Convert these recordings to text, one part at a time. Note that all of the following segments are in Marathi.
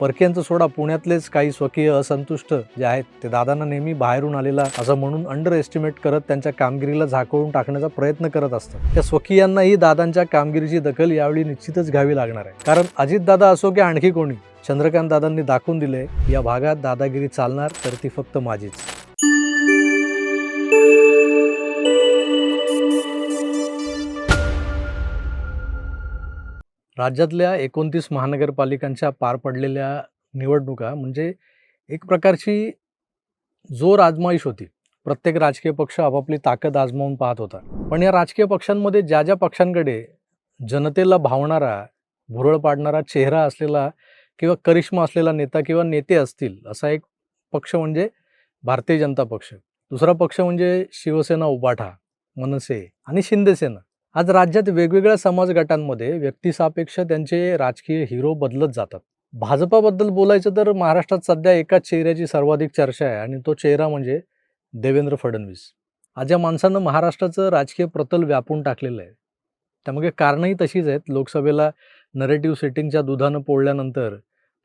परक्यांचं सोडा पुण्यातलेच काही स्वकीय असंतुष्ट जे आहेत ते दादांना नेहमी बाहेरून आलेला असं म्हणून अंडर एस्टिमेट करत त्यांच्या कामगिरीला झाकळून टाकण्याचा प्रयत्न करत असतात. त्या स्वकीयांनाही दादांच्या कामगिरीची दखल यावेळी निश्चितच घ्यावी लागणार आहे. कारण अजितदादा असो की आणखी कोणी चंद्रकांत दादांनी दाखवून दिले या भागात दादागिरी चालणार तर ती फक्त माझीच. राज्यातल्या एकोणतीस महानगरपालिकांच्या पार पडलेल्या निवडणुका म्हणजे एक प्रकारची जोर आजमाईश होती. प्रत्येक राजकीय पक्ष आपापली ताकद आजमावून पाहत होता. पण या राजकीय पक्षांमध्ये ज्या ज्या पक्षांकडे जनतेला भावणारा भुरळ पाडणारा चेहरा असलेला किंवा करिश्मा असलेला नेता किंवा नेते असतील असा एक पक्ष म्हणजे भारतीय जनता पक्ष. दुसरा पक्ष म्हणजे शिवसेना उबाठा मनसे आणि शिंदेसेना. आज राज्यात वेगवेगळ्या समाज गटांमध्ये व्यक्तिसापेक्ष त्यांचे राजकीय हिरो बदलत जातात. भाजपाबद्दल बोलायचं तर महाराष्ट्रात सध्या एकाच चेहऱ्याची सर्वाधिक चर्चा आहे आणि तो चेहरा म्हणजे देवेंद्र फडणवीस. आज या माणसानं महाराष्ट्राचं राजकीय प्रतल व्यापून टाकलेलं आहे. त्यामागे कारणंही तशीच आहेत. लोकसभेला नरेटिव्ह सेटिंगच्या दुधानं पोळल्यानंतर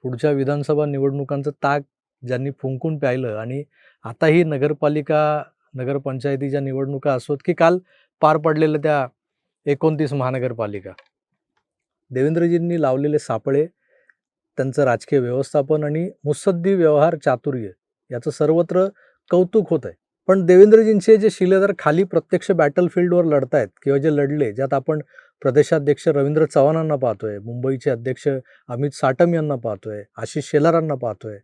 पुढच्या विधानसभा निवडणुकांचं ताक ज्यांनी फुंकून प्यायलं आणि आताही नगरपालिका नगरपंचायतीच्या निवडणुका असोत की काल पार पडलेल्या त्या एकोणतीस महानगरपालिका. देवेंद्रजींनी लावलेले सापळे त्यांचं राजकीय व्यवस्थापन आणि मुसद्दी व्यवहार चातुर्य याचं सर्वत्र कौतुक होत आहे पण देवेंद्रजींचे जे शिलेदार खाली प्रत्यक्ष बॅटलफील्डवर लढतायत किंवा जे लढले ज्यात आपण प्रदेशाध्यक्ष रवींद्र चव्हाणांना पाहतोय मुंबईचे अध्यक्ष अमित साटम यांना पाहतोय आशिष शेलारांना पाहतोय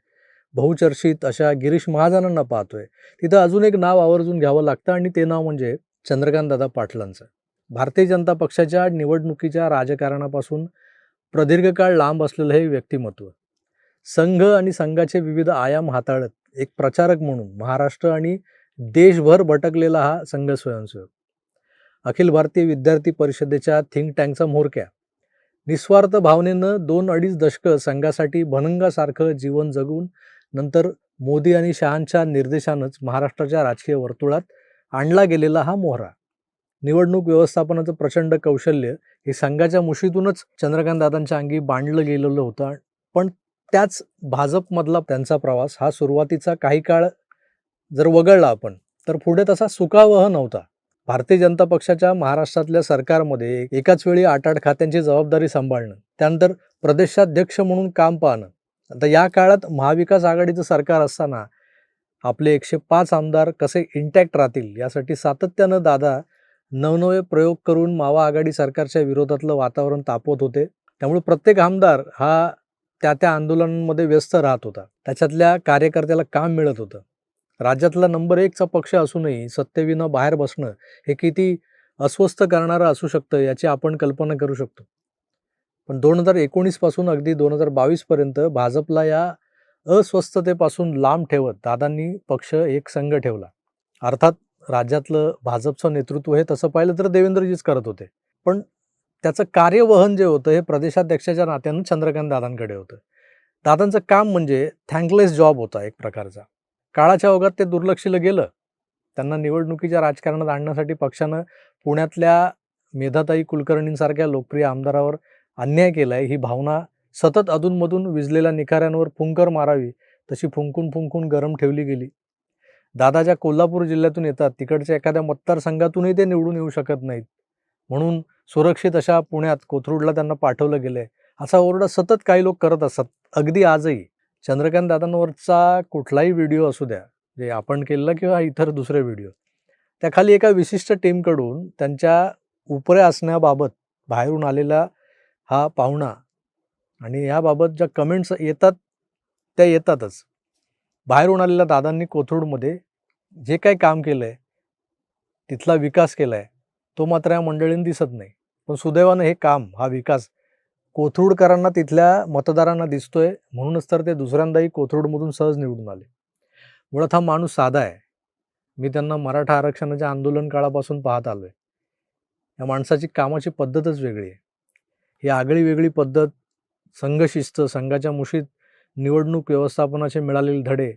बहुचर्चित अशा गिरीश महाजनांना पाहतोय तिथं अजून एक नाव आवर्जून घ्यावं लागतं आणि ते नाव म्हणजे चंद्रकांतदादा पाटलांचं. भारतीय जनता पक्षाच्या निवडणुकीच्या राजकारणापासून प्रदीर्घ काळ लांब असलेलं हे व्यक्तिमत्व. संघ आणि संघाचे विविध आयाम हाताळत एक प्रचारक म्हणून महाराष्ट्र आणि देशभर भटकलेला हा संघ स्वयंसेवक. अखिल भारतीय विद्यार्थी परिषदेच्या थिंक टँकचा म्होरक्या. निस्वार्थ भावनेनं दोन अडीच दशकं संघासाठी भनंगासारखं जीवन जगून नंतर मोदी आणि शहांच्या निर्देशानंच महाराष्ट्राच्या राजकीय वर्तुळात आणला गेलेला हा मोहरा. निवडणूक व्यवस्थापनाचं प्रचंड कौशल्य हे संघाच्या मुशीतूनच चंद्रकांत दादांच्या अंगी बांधलं गेलेलं होतं. पण त्याच भाजपमधला त्यांचा प्रवास हा सुरुवातीचा काही काळ जर वगळला आपण तर पुढे तसा सुखावह नव्हता. भारतीय जनता पक्षाच्या महाराष्ट्रातल्या सरकारमध्ये एकाच वेळी आठ आठ खात्यांची जबाबदारी सांभाळणं त्यानंतर प्रदेशाध्यक्ष म्हणून काम पाहणं. आता या काळात महाविकास आघाडीचं सरकार असताना आपले एकशे पाच आमदार कसे इंटॅक्ट राहतील यासाठी सातत्यानं दादा नवनवे प्रयोग करून मावा आघाडी सरकारच्या विरोधातलं वातावरण तापवत होते. त्यामुळे प्रत्येक आमदार हा त्या त्या आंदोलनांमध्ये व्यस्त राहत होता. त्याच्यातल्या कार्यकर्त्याला काम मिळत होतं. राज्यातला नंबर एकचा पक्ष असूनही सत्तेविनं बाहेर बसणं हे किती अस्वस्थ करणारं असू शकतं याची आपण कल्पना करू शकतो. पण दोन हजार एकोणीसपासून अगदी दोन हजार बावीसपर्यंत भाजपला या अस्वस्थतेपासून लांब ठेवत दादांनी पक्ष एक संघ ठेवला. अर्थात राज्यातलं भाजपचं नेतृत्व हे तसं पाहिलं तर देवेंद्रजीच करत होते. पण त्याचं कार्यवहन जे होतं हे प्रदेशाध्यक्षाच्या नात्यानं चंद्रकांत दादांकडे होतं. दादांचं काम म्हणजे थँकलेस जॉब होता एक प्रकारचा. काळाच्या ओघात ते दुर्लक्षिलं गेलं. त्यांना निवडणुकीच्या राजकारणात आणण्यासाठी पक्षानं पुण्यातल्या मेधाताई कुलकर्णींसारख्या लोकप्रिय आमदारावर अन्याय केलाय ही भावना सतत अधूनमधून विजलेल्या निखाऱ्यांवर फुंकर मारावी तशी फुंकून फुंकून गरम ठेवली गेली. दादा ज्या कोल्हापूर जिल्ह्यातून येतात तिकडच्या एखाद्या मतदारसंघातूनही ते निवडून येऊ शकत नाहीत. म्हणून सुरक्षित अशा पुण्यात कोथरूडला त्यांना पाठवलं गेलं आहे असा ओरडा सतत काही लोक करत असतात अगदी आजही. चंद्रकांत दादांवरचा कुठलाही व्हिडिओ असू द्या जे आपण केलेला किंवा इतर दुसरे व्हिडिओ. त्याखाली एका विशिष्ट टीमकडून त्यांच्या उपऱ्या असण्याबाबत बाहेरून आलेला हा पाहुणा आणि याबाबत ज्या कमेंट्स येतात त्या येतातच. बाहेरून आलेल्या दादांनी कोथरूडमध्ये जे काही काम केलं आहे तिथला विकास केला आहे तो मात्र या मंडळींनी दिसत नाही. पण सुदैवानं हे काम हा विकास कोथरूडकरांना तिथल्या मतदारांना दिसतोय म्हणूनच तर ते दुसऱ्यांदाही कोथरूडमधून सहज निवडून आले. मुळात हा माणूस साधा आहे. मी त्यांना मराठा आरक्षणाच्या आंदोलन काळापासून पाहत आलो आहे या माणसाची कामाची पद्धतच वेगळी आहे. ही आगळी वेगळी पद्धत संघशिस्त संघाच्या मुशीत निवडणूक व्यवस्थापनाचे मिळालेले धडे.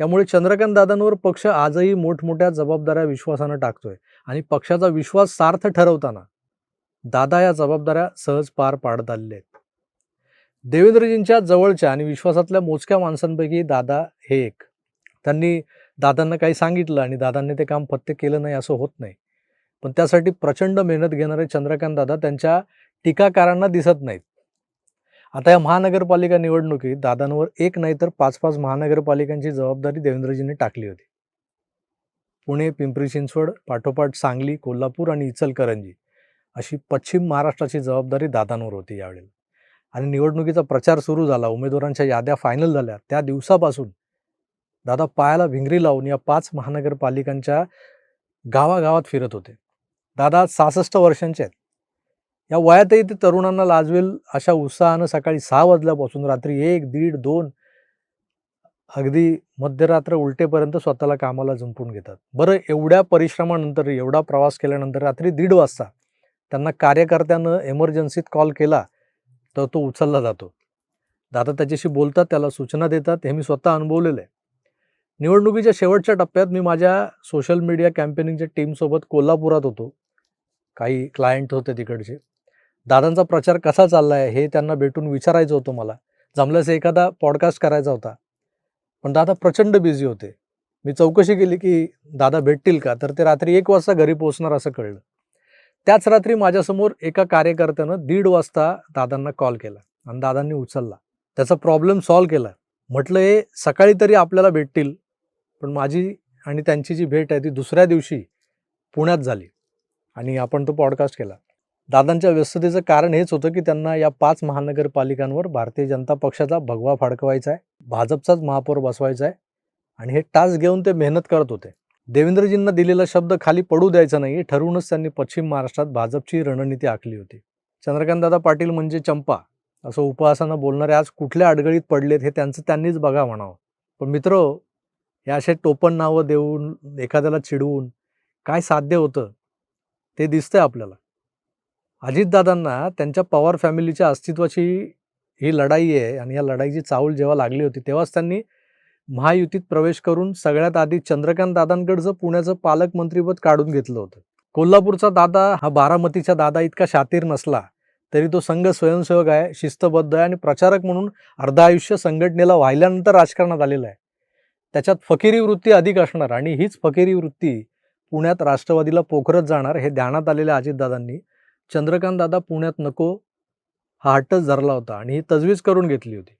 यामुळे चंद्रकांत दादांवर पक्ष आजही मोठमोठ्या जबाबदाऱ्या विश्वासानं टाकतोय आणि पक्षाचा विश्वास सार्थ ठरवताना दादा या जबाबदाऱ्या सहज पार पाडत आलेले आहेत देवेंद्रजींच्या जवळच्या आणि विश्वासातल्या मोजक्या माणसांपैकी दादा हे एक. त्यांनी दादांना काही सांगितलं आणि दादांनी ते काम फत्ते केलं नाही असं होत नाही. पण त्यासाठी प्रचंड मेहनत घेणारे चंद्रकांत दादा त्यांच्या टीकाकारांना दिसत नाहीत. आता या महानगरपालिका निवडणुकीत दादांवर एक नाही तर पाच पाच महानगरपालिकांची जबाबदारी देवेंद्रजींनी टाकली होती. पुणे पिंपरी चिंचवड पाठोपाठ सांगली कोल्हापूर आणि इचलकरंजी अशी पश्चिम महाराष्ट्राची जबाबदारी दादांवर होती यावेळेला आणि निवडणुकीचा प्रचार सुरू झाला उमेदवारांच्या याद्या फायनल झाल्या त्या दिवसापासून दादा पायाला भिंगरी लावून या पाच महानगरपालिकांच्या गावागावात फिरत होते. दादा सहासष्ट वर्षांचे आहेत. या वयातही ते तरुणांना लाजवेल अशा उत्साहानं सकाळी सहा वाजल्यापासून रात्री एक दीड दोन अगदी मध्यरात्र उलटेपर्यंत स्वतःला कामाला जुंपून घेतात. बरं एवढ्या परिश्रमानंतर एवढा प्रवास केल्यानंतर रात्री दीड वाजता त्यांना कार्यकर्त्यानं एमर्जन्सीत कॉल केला तर तो उचलला जातो. दादा त्याच्याशी बोलतात त्याला सूचना देतात हे मी स्वतः अनुभवलेलं आहे. निवडणुकीच्या शेवटच्या टप्प्यात मी माझ्या सोशल मीडिया कॅम्पेनिंगच्या टीमसोबत कोल्हापुरात होतो. काही क्लायंट होते तिकडचे. दादांचा प्रचार कसा चालला आहे हे त्यांना भेटून विचारायचं होतं मला. जमल्यास एखादा पॉडकास्ट करायचा होता. पण दादा प्रचंड बिझी होते. मी चौकशी केली की दादा भेटतील का? तर ते रात्री एक वाजता घरी पोहोचणार असं कळलं. त्याच रात्री माझ्यासमोर एका कार्यकर्त्यानं दीड वाजता दादांना कॉल केला आणि दादांनी उचलला. त्याचा प्रॉब्लेम सॉल्व्ह केला. म्हटलं हे सकाळी तरी आपल्याला भेटतील पण माझी आणि त्यांची जी भेट आहे ती दुसऱ्या दिवशी पुण्यात झाली आणि आपण तो पॉडकास्ट केला. दादांच्या व्यस्ततेचं कारण हेच होतं की त्यांना या पाच महानगरपालिकांवर भारतीय जनता पक्षाचा भगवा फडकवायचा आहे भाजपचाच महापौर बसवायचा आहे आणि हे टास्क घेऊन ते मेहनत करत होते. देवेंद्रजींना दिलेला शब्द खाली पडू द्यायचा नाही ठरवूनच त्यांनी पश्चिम महाराष्ट्रात भाजपची रणनीती आखली होती. चंद्रकांतदादा पाटील म्हणजे चंपा असं उपवासानं बोलणारे आज कुठल्या अडगळीत पडलेत हे त्यांचं त्यांनीच बघा म्हणावं. पण मित्र हे असे टोपण नावं देऊन एखाद्याला चिडवून काय साध्य होतं ते दिसतंय आपल्याला. अजितदादांना त्यांच्या पवार फॅमिलीच्या अस्तित्वाची ही लढाई आहे आणि या लढाईची चावल जेव्हा लागली होती तेव्हाच त्यांनी महायुतीत प्रवेश करून सगळ्यात आधी चंद्रकांत दादांकडचं पुण्याचं पालकमंत्रीपद काढून घेतलं होतं. कोल्हापूरचा दादा हा बारामतीच्या दादा इतका शातीर नसला तरी तो संघ स्वयंसेवक आहे शिस्तबद्ध आहे आणि प्रचारक म्हणून अर्ध आयुष्य संघटनेला वाहिल्यानंतर राजकारणात आलेलं आहे. त्याच्यात फकिरी वृत्ती अधिक असणार आणि हीच फकिरी वृत्ती पुण्यात राष्ट्रवादीला पोखरत जाणार हे ध्यानात आलेल्या अजितदादांनी चंद्रकांत दादा पुण्यात नको. हा हट्टच धरला होता आणि ही तजवीज करून घेतली होती.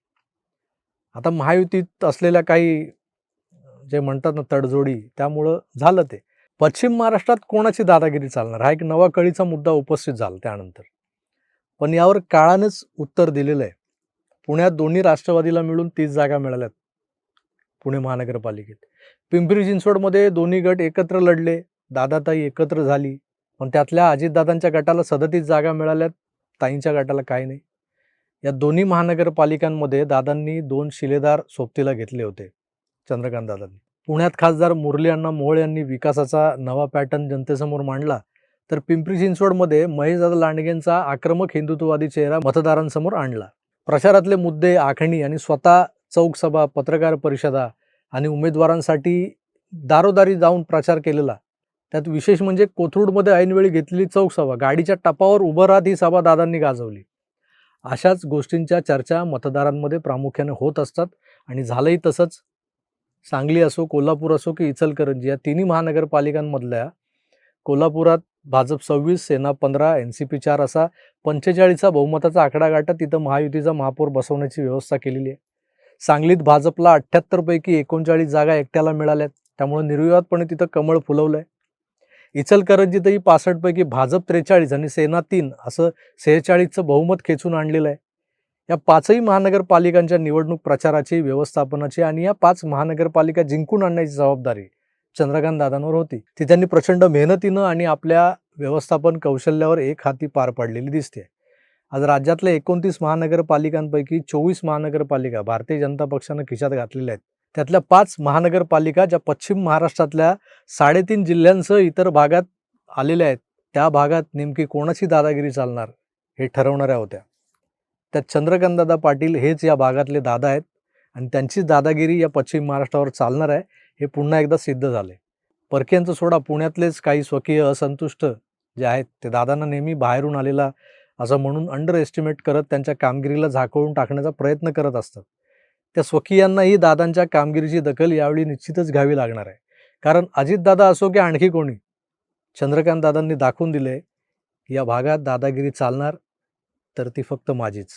आता महायुतीत असलेल्या काही जे म्हणतात ना तडजोडी त्यामुळं झालं ते. पश्चिम महाराष्ट्रात कोणाची दादागिरी चालणार? हा एक नवा कळीचा मुद्दा उपस्थित झाला त्यानंतर. पण यावर काळानेच उत्तर दिलेलं आहे. पुण्यात दोन्ही राष्ट्रवादीला मिळून तीस जागा मिळाल्यात पुणे महानगरपालिकेत. पिंपरी चिंचवडमध्ये दोन्ही गट एकत्र लढले. दादाताई एकत्र झाली. पण त्यातल्या अजितदादांच्या गटाला सदतीस जागा मिळाल्यात ताईंच्या गटाला काही नाही. या दोन्ही महानगरपालिकांमध्ये दादांनी दोन शिलेदार सोबतीला घेतले होते चंद्रकांत दादांनी. पुण्यात खासदार मुरली अण्णा मोहोळ यांनी विकासाचा नवा पॅटर्न जनतेसमोर मांडला तर पिंपरी चिंचवडमध्ये महेशदादा लांडगेंचा आक्रमक हिंदुत्ववादी चेहरा मतदारांसमोर आणला. प्रचारातले मुद्दे आखणी आणि स्वतः चौकसभा पत्रकार परिषदा आणि उमेदवारांसाठी दारोदारी जाऊन प्रचार केलेला त्यात विशेष म्हणजे कोथरूडमध्ये ऐनवेळी घेतलेली चौकसभा गाडीच्या टपावर उभं राहत ही सभा दादांनी गाजवली. अशाच गोष्टींच्या चर्चा मतदारांमध्ये प्रामुख्याने होत असतात आणि झालंही तसंच. सांगली असो कोल्हापूर असो की इचलकरंजी या तिन्ही महानगरपालिकांमधल्या कोल्हापुरात भाजप सव्वीस सेना पंधरा एन सी पी चार असा पंचेचाळीसचा बहुमताचा आकडा गाठत तिथं महायुतीचा महापौर बसवण्याची व्यवस्था केलेली आहे. सांगलीत भाजपला अठ्ठ्याहत्तरपैकी एकोणचाळीस जागा एकट्याला मिळाल्यात त्यामुळे निर्विवादपणे तिथं कमळ फुलवलं आहे इचलकरंजीतही पासष्टपैकी भाजप त्रेचाळीस आणि सेना तीन असं सेहेचाळीसचं बहुमत खेचून आणलेलं आहे. या पाचही महानगरपालिकांच्या निवडणूक प्रचाराची व्यवस्थापनाची आणि या पाच महानगरपालिका जिंकून आणण्याची जबाबदारी चंद्रकांत दादांवर होती. ती त्यांनी प्रचंड मेहनतीनं आणि आपल्या व्यवस्थापन कौशल्यावर एक हाती पार पाडलेली दिसते. आज राज्यातल्या एकोणतीस महानगरपालिकांपैकी चोवीस महानगरपालिका भारतीय जनता पक्षानं खिशात घातलेल्या आहेत. त्यातल्या पाच महानगरपालिका ज्या पश्चिम महाराष्ट्रातल्या साडेतीन जिल्ह्यांसह इतर भागात आलेल्या आहेत त्या भागात नेमकी कोणाची दादागिरी चालणार हे ठरवणाऱ्या होत्या. त्यात चंद्रकांतदादा पाटील हेच या भागातले दादा आहेत आणि त्यांचीच दादागिरी या पश्चिम महाराष्ट्रावर चालणार आहे हे पुन्हा एकदा सिद्ध झाले. परक्यांचं सोडा पुण्यातलेच काही स्वकीय असंतुष्ट जे आहेत ते दादांना नेहमी बाहेरून आलेला असं म्हणून अंडर एस्टिमेट करत त्यांच्या कामगिरीला झाकळून टाकण्याचा प्रयत्न करत असतात. त्या स्वकीयांनाही दादांच्या कामगिरीची दखल यावेळी निश्चितच घ्यावी लागणार आहे. कारण अजितदादा असो की आणखी कोणी चंद्रकांत दादांनी दाखवून दिले या भागात दादागिरी चालणार तर ती फक्त माझीच.